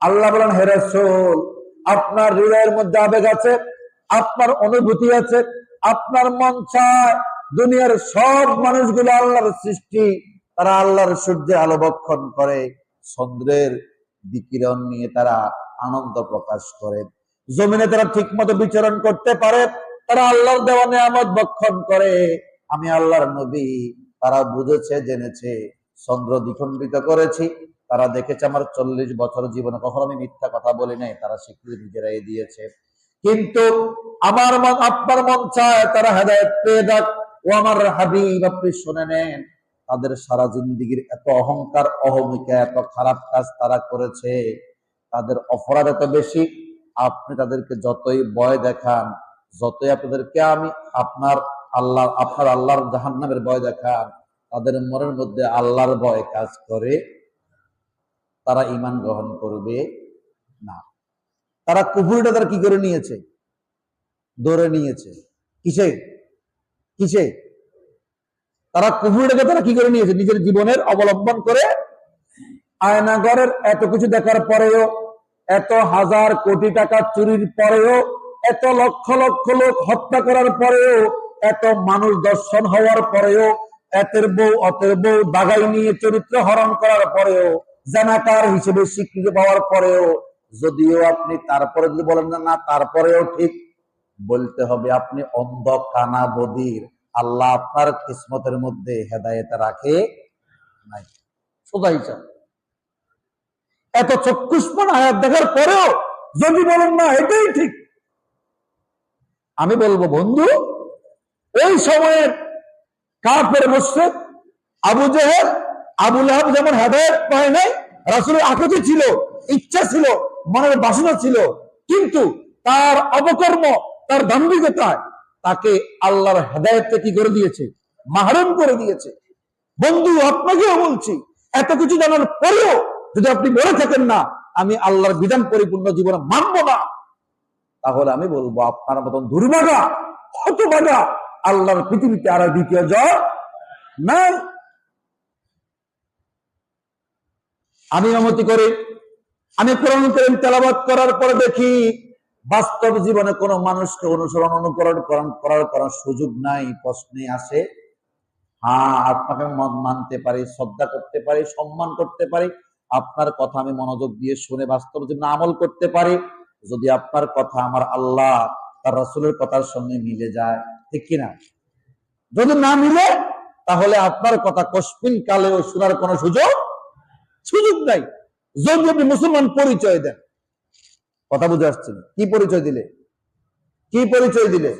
আল্লাহ বলেন, হে রাসূল, আপনার হৃদয়ের মধ্যে আবেগ আছে, আপনার অনুভূতি আছে, আপনার মন চায় দুনিয়ার সব মানুষগুলো আল্লাহর সৃষ্টি, তারা আল্লাহর সূর্যে আলো বক্ষণ করে, চন্দ্রের বিকিরণ নিয়ে তারা আনন্দ প্রকাশ করে। জমিনে তারা ঠিক মতো বিচরণ করতে পারে, তারা আল্লাহর দেওয়া নিয়ামত বক্ষণ করে। আমি আল্লাহর নবী, তারা বুঝেছে, জেনেছে, চন্দ্র দ্বিখণ্ডিত করেছি। তারা দেখেছে আমার চল্লিশ বছর জীবনে, কখনো আমি মিথ্যা কথা বলি নাই, তারা স্বীকৃতি নিজেরাই দিয়েছে। কিন্তু আমার মন, আপনার মন চায়, তারা হেদায়ত পেয়ে যাক। ও আমার হাবিব, আপনি শুনে নেন, তাদের সারা জিন্দিগির এত অহংকার, অহমিকা, এত খারাপ কাজ তারা করেছে। তাদের অপরাধ এত বেশি আপনি তাদেরকে যতই ভয় দেখান, যতই আপনাদেরকে আমি আপনার আল্লাহ, আপনার আল্লাহর জাহান্নামের ভয় দেখান, তাদের মনের মধ্যে আল্লাহর ভয় কাজ করে, তারা ইমান গ্রহণ করবে না। তারা কুকুরটা তারা কি করে নিয়েছে? ধরে নিয়েছে। কিসে? কিসে? তারা কুকুরটাকে তারা কি করে নিয়েছে? নিজের জীবনের অবলম্বন করে আয়নাগরের এত কিছু দেখার পরেও এত হাজার কোটি টাকা চুরির পরেও, এত লক্ষ লক্ষ লোক হত্যা করার পরেও, এত মানুষ দর্শন হওয়ার পরেও, এতের বউ, অতের বউ দাগাই নিয়ে চরিত্র হরণ করার পরেও, জানাকার হিসেবে স্বীকৃতি পাওয়ার পরেও, যদিও আপনি তারপরে যদি বলেন না, তারপরেও ঠিক, বলতে হবে আপনি অন্ধ কানা বদির। আল্লাহ আপনার কিসমতের মধ্যে হেদায়েত রাখে নাই। সোজা হিসাব এত চক্ষুষ্মান আয়াত দেখার পরেও যদি বলেন না, এটাই ঠিক। আমি বলব, বন্ধু, ওই সময়ের কাফের মুশ্রিক আবু জেহেল, আবু লাহাব যেমন হেদায়ত পায় নাই, রাসূলের আকতি ছিল, ইচ্ছা ছিল, মনের বাসনা ছিল, কিন্তু তার অবকর্ম তার দাম্ভিকতায় তাকে আল্লাহর হেদায়তকে কি করে দিয়েছে? মাহরুম করে দিয়েছে। বন্ধু, আপনাকেও বলছি, এত কিছু জানার পরেও যদি আপনি বলে থাকেন না, আমি আল্লাহর বিধান পরিপূর্ণ জীবনে মানব না। তাহলে আমি বলব, আপনার মতন দুর্ভাগা হতভাগা, আল্লাহর পৃথিবীতে আর দ্বিতীয় জ্বর নাই। আমি আমতি করি, আমি কোরআন করিম তেলাবাদ করার পরে দেখি, বাস্তব জীবনে কোনো মানুষকে অনুসরণ, অনুকরণ করার করার সুযোগ নাই প্রশ্নে আসে। হ্যাঁ আপনাকে মন- মানতে পারি, শ্রদ্ধা করতে পারি, সম্মান করতে পারি আপনার কথা আমি মনোযোগ দিয়ে শুনে বাস্তব জীবনে আমল করতে পারি। যদি আপনার কথা আমার আল্লাহ তার রসুলের কথার সঙ্গে মিলে যায়, ঠিক কিনা? যদি না মিলে, তাহলে আপনার কথা কসমিন কালেও শোনার কোনো সুযোগ সুযোগ নাই। যদি আপনি মুসলমান, পরিচয় দেন। কথা বুঝে আসছেন কি পরিচয় দিলে? কি পরিচয় দিলে?